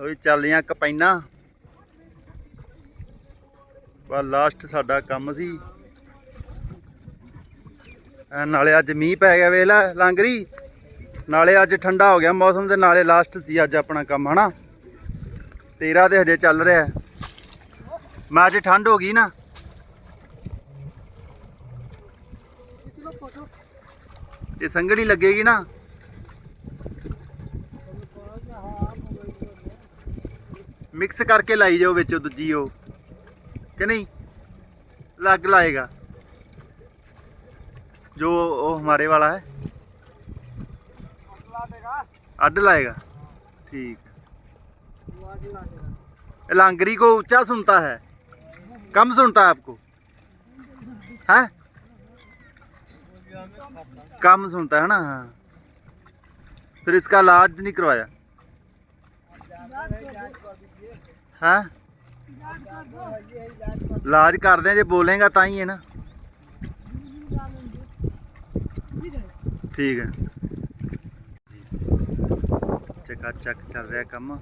ਉਹ ਵੀ ਚੱਲੀਆਂ ਕਪੈਨਾ। ਬਾ ਲਾਸਟ ਸਾਡਾ ਕੰਮ ਸੀ। ਨਾਲੇ ਅੱਜ ਮੀਂਹ ਪੈ ਗਿਆ, ਵੇਖ ਲਾਂਗਰੀ। ਨਾਲੇ ਅੱਜ ਠੰਡਾ ਹੋ ਗਿਆ ਮੌਸਮ ਤੇ ਨਾਲੇ ਲਾਸਟ ਸੀ ਅੱਜ ਆਪਣਾ ਕੰਮ, ਹਨਾ? ਤੇਰਾ ਤੇ ਹਜੇ ਚੱਲ ਰਿਹਾ। ਮੈਂ ਅੱਜ ਠੰਡ ਹੋ ਗਈ ਨਾ। ਇਹ ਸੰਗੜੀ ਲੱਗੇਗੀ ਨਾ। मिक्स करके लाई जाओ बेचो दूजी ਉਹ ਕਿ नहीं? ਲੱਗ लाएगा। जो वो हमारे वाला है। अड लाएगा। ठीक। लांगरी को ऊँचा सुनता है। कम सुनता है आपको। है? कम सुनता है ना? हाँ। फिर इसका इलाज नहीं करवाया। ਹਾਂ? ਇਲਾਜ ਕਰਦੇ ਜੇ ਬੋਲੇਗਾ ਤਾਂ ਹੀ ਹੈ ਨਾ। ਠੀਕ ਹੈ। ਚੱਕਾ ਚੱਕ ਚੱਲ ਰਿਹਾ ਕੰਮ।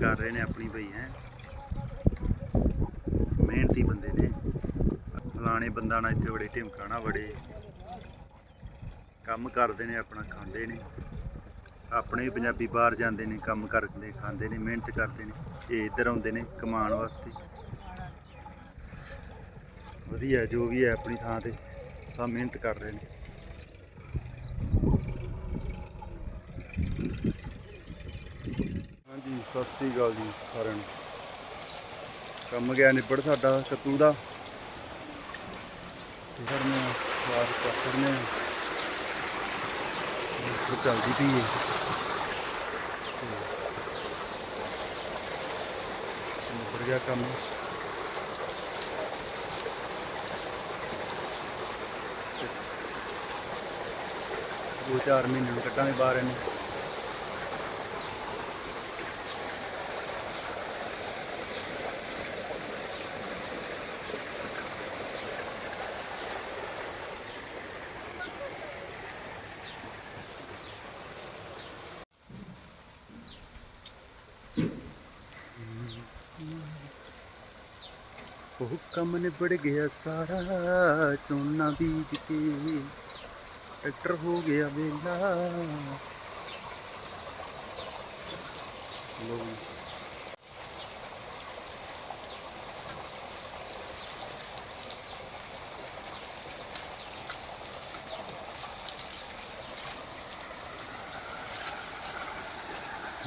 ਕਰ ਰਹੇ ਨੇ ਆਪਣੀ ਬਈ, ਹੈ। ਮਿਹਨਤੀ ਬੰਦੇ ਨੇ। ਫਲਾਣੇ ਬੰਦਾ ਨਾ ਇੱਥੇ ਬੜੇ ਢਿਮਕਾਣਾ ਬੜੇ। ਕੰਮ ਕਰਦੇ ਨੇ, ਆਪਣਾ ਖਾਂਦੇ ਨੇ। ਆਪਣੇ ਵੀ ਪੰਜਾਬੀ ਬਾਹਰ ਜਾਂਦੇ ਨੇ, ਕੰਮ ਕਰਦੇ, ਖਾਂਦੇ ਨੇ, ਮਿਹਨਤ ਕਰਦੇ ਨੇ। ਇਹ ਇੱਧਰ ਆਉਂਦੇ ਨੇ ਕਮਾਉਣ ਵਾਸਤੇ। ਵਧੀਆ, ਜੋ ਵੀ ਹੈ ਆਪਣੀ ਥਾਂ ਤੇ, ਸਭ ਮਿਹਨਤ ਕਰ ਰਹੇ ਨੇ। ਸਤਿ ਸ੍ਰੀ ਅਕਾਲ ਜੀ ਸਾਰਿਆਂ ਨੂੰ। ਕੰਮ ਗਿਆ ਨਿਬੜ ਸਾਡਾ ਕੱਤੂ ਦਾ। ਤੇ ਕਰਨੇ ਆ। ਸਵਾਰ ਕਰਨੇ ਚੱਲਦੀ ਪਈ ਹੈ ਤੇ ਨਿਬੜ ਗਿਆ ਕੰਮ। ਦੋ ਚਾਰ ਮਹੀਨੇ ਨੂੰ ਕੱਢਾਂਗੇ ਬਾਹਰ ਇਹਨੂੰ। ਉਹ ਕੰਮ ਨਿਬੜ ਗਿਆ ਸਾਰਾ ਝੋਨਾ ਬੀਜ ਕੇ। ਟਰੈਕਟਰ ਹੋ ਗਿਆ ਵੇਲਾ। ਲੋ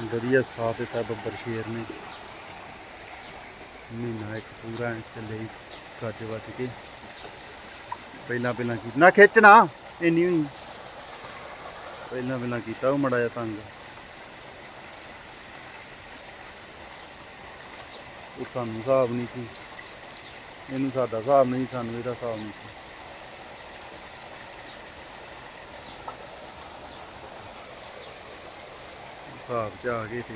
ਵਧੀਆ ਸਾਥ ਦਿੱਤਾ ਬੱਬਰ ਸ਼ੇਰ ਨੇ। ਮਹੀਨਾ ਇੱਕ ਪੂਰਾ ਚੱਲੇ ਹੀ ਵੱਜ ਕੇ ਪਹਿਲਾਂ ਪਹਿਲਾਂ ਕੀ ਨਾ ਖਿੱਚ ਇੰਨੀ ਹੋਈ। ਪਹਿਲਾਂ ਪਹਿਲਾਂ ਕੀਤਾ ਉਹ ਮੜਾ ਜਾ ਤੰਗ। ਉਹ ਸਾਨੂੰ ਹਿਸਾਬ ਨਹੀਂ ਸੀ। ਇਹਨੂੰ ਸਾਡਾ ਹਿਸਾਬ ਨਹੀਂ, ਸਾਨੂੰ ਇਹਦਾ ਹਿਸਾਬ ਨਹੀਂ ਸੀ। ਹਿਸਾਬ ਚ ਆ ਗਏ ਤੇ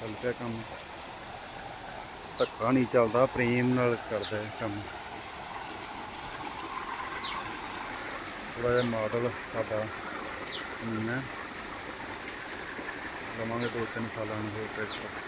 ਚੱਲ ਪਿਆ ਕੰਮ। ਧੱਕਾ ਨਹੀਂ ਚੱਲਦਾ, ਪ੍ਰੇਮ ਨਾਲ ਕਰਦਾ ਹੈ ਕੰਮ। ਥੋੜਾ ਜਿਹਾ ਮਾਡਲ ਸਾਡਾ ਮਹੀਨਾ ਲਵਾਂਗੇ ਦੋ ਤਿੰਨ ਸਾਲਾਂ ਨੂੰ ਹੋਰ ਟਰੈਕਟਰ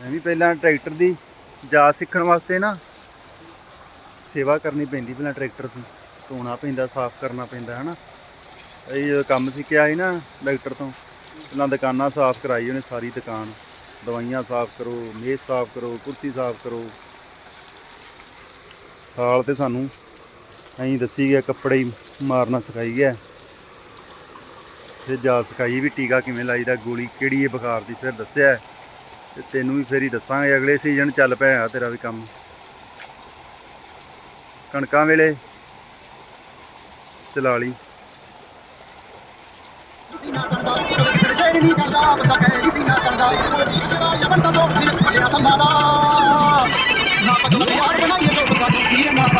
ਮੈਂ ਵੀ ਪਹਿਲਾਂ ਟਰੈਕਟਰ ਦੀ ਜਾ ਸਿੱਖਣ ਵਾਸਤੇ ਨਾ ਸੇਵਾ ਕਰਨੀ ਪੈਂਦੀ, ਪਹਿਲਾਂ ਟਰੈਕਟਰ ਦੀ ਧੋਣਾ ਪੈਂਦਾ, ਸਾਫ਼ ਕਰਨਾ ਪੈਂਦਾ ਹੈ ਨਾ ਇਹ ਜਦੋਂ ਕੰਮ ਸਿੱਖਿਆ ਸੀ ਨਾ ਡਾਕਟਰ ਤੋਂ, ਪਹਿਲਾਂ ਦੁਕਾਨਾਂ ਸਾਫ਼ ਕਰਾਈ ਉਹਨੇ, ਸਾਰੀ ਦੁਕਾਨ। ਦਵਾਈਆਂ ਸਾਫ਼ ਕਰੋ, ਮੇਜ਼ ਸਾਫ਼ ਕਰੋ, ਕੁਰਸੀ ਸਾਫ਼ ਕਰੋ। ਸਾਲ ਤੇ ਸਾਨੂੰ ਐਂ ਦੱਸੀ ਗਿਆ, ਕੱਪੜੇ ਮਾਰਨਾ ਸਿਖਾਈ ਗਿਆ। ਫਿਰ ਜਾ ਸਿਖਾਈ ਵੀ ਟੀਕਾ ਕਿਵੇਂ ਲਾਈਦਾ, ਗੋਲੀ ਕਿਹੜੀ ਹੈ, ਬੁਖਾਰ ਦੀ, ਫਿਰ ਦੱਸਿਆ। ਤੇ ਤੈਨੂੰ ਵੀ ਫੇਰ ਦੱਸਾਂਗੇ, ਅਗਲੇ ਸੀਜ਼ਨ ਚੱਲ ਪਿਆ ਤੇਰਾ ਵੀ ਕੰਮ। ਕਣਕਾਂ ਵੇਲੇ ਚਲਾ ਲਈ। ਨਾ ਪਤਵਾ ਯਾਰ ਬਣਾਈਏ ਲੋਕ ਦਾ ਸੀਰ ਮਾਪਾ